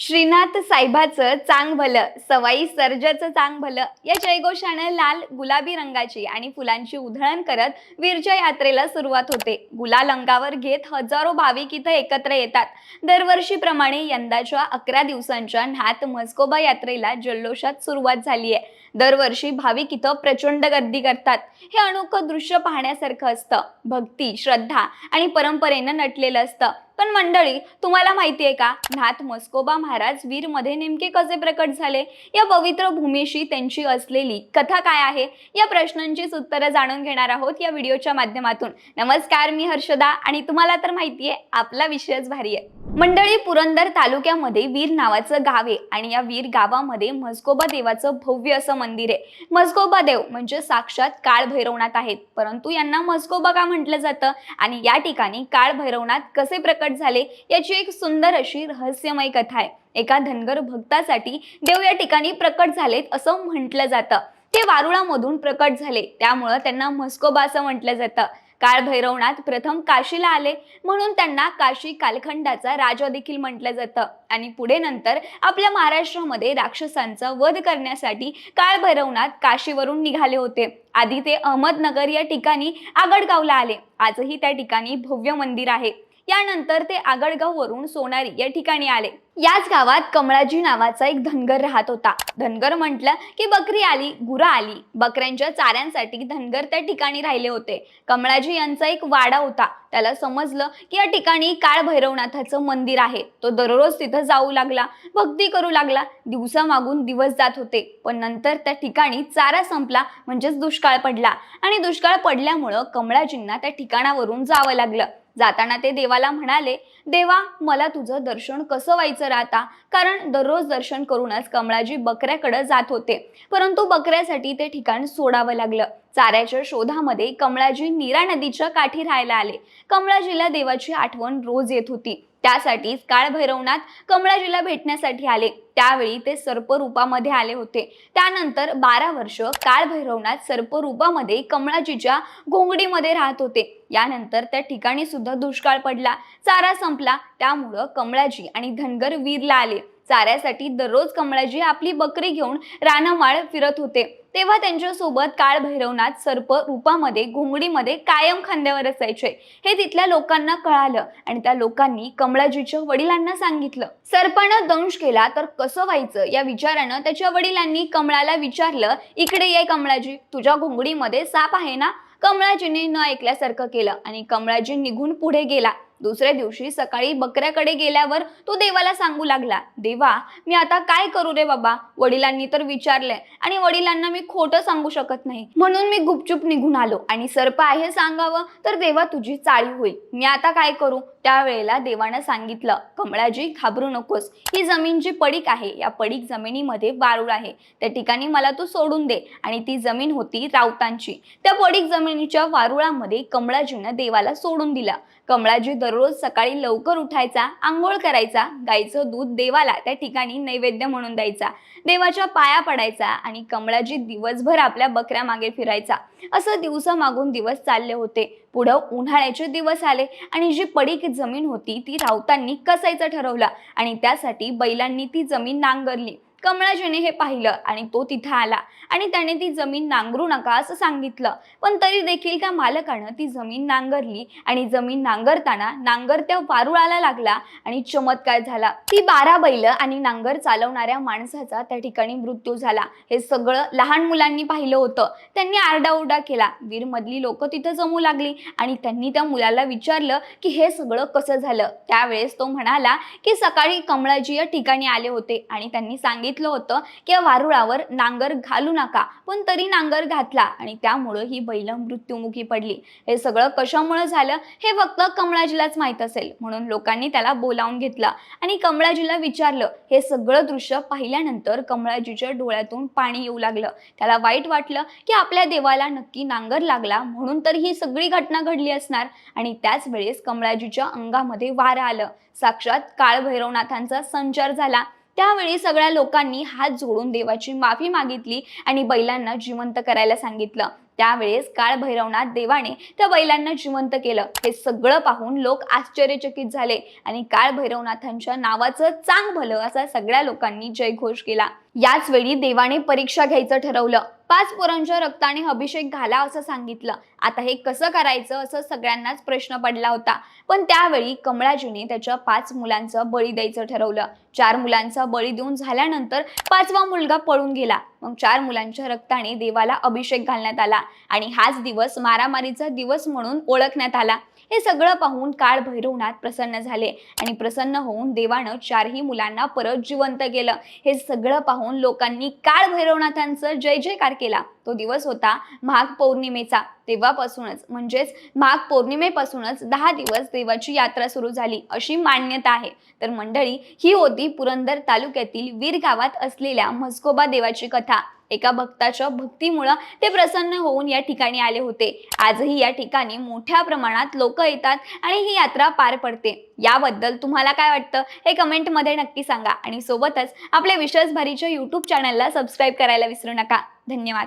श्रीनाथ साहेबाचं चांग भलं सवाई सर्जाचं चांग भलं या जयघोषानं लाल गुलाबी रंगाची आणि फुलांची उधळण करत वीरच्या यात्रेला सुरुवात होते. गुलाल अंगावर घेत हजारो भाविक इथं एकत्र येतात. दरवर्षीप्रमाणे यंदाच्या अकरा दिवसांच्या न्हात मस्कोबा यात्रेला जल्लोषात सुरुवात झाली आहे. दरवर्षी भाविक इथं प्रचंड गर्दी करतात. हे अनोखं दृश्य पाहण्यासारखं असतं. भक्ती श्रद्धा आणि परंपरेनं नटलेलं असतं. पण मंडळी तुम्हाला माहिती आहे का? नाथ मस्कोबा महाराज वीरमध्ये नेमके कसे प्रकट झाले? या पवित्र भूमीशी त्यांची असलेली कथा काय आहे? या प्रश्नांचीच उत्तरं जाणून घेणार आहोत या व्हिडिओच्या माध्यमातून. नमस्कार मी हर्षदा आणि तुम्हाला तर माहिती आहे आपला विषयच भारी आहे. मंडळी पुरंदर तालुक्यामध्ये वीर नावाचं गाव आहे आणि या वीर गावामध्ये म्हस्कोबा देवाचं भव्य असं मंदिर आहे. म्हस्कोबा देव म्हणजे साक्षात काळ भैरवनाथ आहेत. परंतु यांना म्हस्कोबा का म्हटलं जातं? आणि या ठिकाणी काळ भैरवनाथ कसे प्रकट झाले? याची एक सुंदर अशी रहस्यमय कथा आहे. एका धनगर भक्तासाठी देव या ठिकाणी प्रकट झालेत असं म्हटलं जातं. ते वारुळामधून प्रकट झाले. त्यामुळं त्यांना म्हस्कोबा असं म्हटलं जातं. काळभैरवनाथ प्रथम काशीला आले म्हणून त्यांना काशी कालखंडाचा राजा देखील म्हटलं जातं. आणि पुढे नंतर आपल्या महाराष्ट्रामध्ये राक्षसांचा वध करण्यासाठी काळभैरवनाथ काशीवरून निघाले होते. आधी ते अहमदनगर या ठिकाणी आगडगावला आले. आजही त्या ठिकाणी भव्य मंदिर आहे. यानंतर ते आगडगाववरून सोनारी या ठिकाणी आले. याच गावात कमळाजी नावाचा एक धनगर राहत होता. धनगर म्हटलं की बकरी आली गुरा आली. बकऱ्यांच्या चाऱ्यांसाठी धनगर त्या ठिकाणी राहिले होते. कमळाजी यांचा एक वाडा होता. त्याला समजलं की या ठिकाणी काळ भैरवनाथाचं मंदिर आहे. तो दररोज तिथं जाऊ लागला भक्ती करू लागला. दिवसा मागून दिवस जात होते. पण नंतर त्या ठिकाणी चारा संपला म्हणजेच दुष्काळ पडला. आणि दुष्काळ पडल्यामुळं कमळाजींना त्या ठिकाणावरून जावं लागलं. जाताना ते देवाला म्हणाले देवा मला तुझं दर्शन कसं व्हायचं राहता? कारण दररोज दर्शन करूनच कमळाजी बकऱ्याकडे जात होते. परंतु बकऱ्यासाठी ते ठिकाण सोडावं लागलं. चाऱ्याच्या शोधामध्ये कमळाजी नीरा नदीच्या काठी राहायला आले. कमळाजीला देवाची आठवण रोज येत होती. त्यासाठीच काळभैरवनाथ कमळाजीला भेटण्यासाठी आले. त्यावेळी ते सर्प रूपामध्ये आले होते. त्यानंतर बारा वर्ष काळभैरवनाथ सर्परूपामध्ये सर्प रूपामध्ये कमळाजीच्या घोंगडीमध्ये राहत होते. यानंतर त्या ठिकाणी सुद्धा दुष्काळ पडला. चारा संपला. त्यामुळं कमळाजी आणि धनगर वीरला आले. चाऱ्यासाठी दररोज कमळाजी आपली बकरी घेऊन रानामाळ फिरत होते. तेव्हा त्यांच्यासोबत काळ भैरवनाथ सर्प रूपामध्ये घोंगडीमध्ये कायम खांद्यावर असायचे. हे तिथल्या लोकांना कळालं आणि त्या लोकांनी कमळाजीच्या वडिलांना सांगितलं. सर्पानं दंश केला तर कसं व्हायचं? या विचारानं त्याच्या वडिलांनी कमळाला विचारलं इकडे ये कमळाजी तुझ्या घोंगडीमध्ये साप आहे ना? कमळाजीने न ऐकल्यासारखं केलं आणि कमळाजी निघून पुढे गेला. दुसऱ्या दिवशी सकाळी बकऱ्याकडे गेल्यावर तो देवाला सांगू लागला देवा मी आता काय करू रे बाबा? वडिलांनी तर विचारलंय आणि वडिलांना मी खोटं सांगू शकत नाही. म्हणून मी गुपचूप निघून आलो आणि सर्प आहे सांगावं तर देवा तुझी चाळी होईल. मी आता काय करू? त्यावेळेला देवानं सांगितलं कमळाजी घाबरू नकोस. ही जमीन जी पडीक आहे या पडीक जमिनीमध्ये वारूळ आहे. त्या ठिकाणी मला तू सोडून दे आणि ती जमीन होती राऊतांची. त्या पडीक जमिनीच्या वारुळामध्ये कमळाजीनं देवाला सोडून दिला. कमळाजी दररोज सकाळी लवकर उठायचा आंघोळ करायचा गाईचं दूध देवाला त्या ठिकाणी नैवेद्य म्हणून द्यायचा देवाच्या पाया पडायचा आणि कमळाजी दिवसभर आपल्या बकऱ्या मागे फिरायचा. असं दिवस मागून दिवस चालले होते. पुढं उन्हाळ्याचे दिवस आले आणि जी पडीक जमीन होती ती राऊतांनी कसायचं ठरवलं आणि त्यासाठी बैलांनी ती जमीन नांगरली. कमळाजीने हे पाहिलं आणि तो तिथं आला. आणि त्याने ती जमीन नांगरू नका असं सांगितलं. पण तरी देखील त्या मालकानं ती जमीन नांगरली आणि जमीन नांगरताना नांगर त्या वारुळाला लागला आणि चमत्कार झाला. ती बारा बैल आणि नांगर चालवणाऱ्या माणसाचा त्या ठिकाणी मृत्यू झाला. हे सगळं लहान मुलांनी पाहिलं होतं. त्यांनी आरडाओरडा केला. वीरमधली लोक तिथं जमू लागली आणि त्यांनी त्या मुलाला विचारलं की हे सगळं कसं झालं? त्यावेळेस तो म्हणाला की सकाळी कमळाजी या ठिकाणी आले होते आणि त्यांनी सांगितलं होतं की वारुळावर नांगर घालू नका. पण तरी नांगर घातला आणि त्यामुळं ही बैल मृत्युमुखी पडली. हे सगळं कशामुळे झालं? हे फक्त कमळाजीलाच माहीत असेल. म्हणून लोकांनी त्याला बोलावून घेतलं आणि कमळाजीला विचारलं. हे सगळं दृश्य पाहिल्यानंतर कमळाजीच्या डोळ्यातून पाणी येऊ लागलं. त्याला वाईट वाटलं की आपल्या देवाला नक्की नांगर लागला म्हणून तर ही सगळी घटना घडली असणार. आणि त्याच वेळेस कमळाजीच्या अंगामध्ये वारं आलं. साक्षात काळभैरवनाथांचा संचार झाला. त्यावेळी सगळ्या लोकांनी हात जोडून देवाची माफी मागितली आणि बैलांना जिवंत करायला सांगितलं. त्यावेळेस काळ भैरवनाथ देवाने त्या बैलांना जिवंत केलं. हे सगळं पाहून लोक आश्चर्यचकित झाले आणि काळ भैरवनाथांच्या नावाचं चांग भलं असा सगळ्या लोकांनी जयघोष केला. याच वेळी देवाने परीक्षा घ्यायचं ठरवलं. पाच पोरांच्या रक्ताने अभिषेक घाला असं सांगितलं. आता हे कसं करायचं असं सगळ्यांनाच प्रश्न पडला होता. पण त्यावेळी कमळाजीने त्याच्या पाच मुलांचं बळी द्यायचं ठरवलं. चार मुलांचा बळी देऊन झाल्यानंतर पाचवा मुलगा पळून गेला. मग चार मुलांच्या रक्ताने देवाला अभिषेक घालण्यात आला. आणि हाच दिवस मारामारीचा दिवस म्हणून ओळखण्यात आला. हे सगळं पाहून काळ भैरवनाथ प्रसन्न झाले आणि प्रसन्न होऊन देवानं चारही मुलांना परत जिवंत केलं. हे सगळं पाहून लोकांनी काळ भैरवनाथांचं जय जयकार केला. तो दिवस होता माघ पौर्णिमेचा. तेव्हापासूनच म्हणजेच माघ पौर्णिमेपासूनच दहा दिवस देवाची यात्रा सुरू झाली अशी मान्यता आहे. तर मंडळी ही होती पुरंदर तालुक्यातील वीर गावात असलेल्या म्हस्कोबा देवाची कथा. एका भक्ताच्या भक्तीमुळं ते प्रसन्न होऊन या ठिकाणी आले होते. आजही या ठिकाणी मोठ्या प्रमाणात लोक येतात आणि ही यात्रा पार पडते. याबद्दल तुम्हाला काय वाटतं? हे कमेंटमध्ये नक्की सांगा. आणि सोबतच आपल्या विश्वासभारीच्या यूट्यूब चॅनलला सबस्क्राईब करायला विसरू नका. धन्यवाद.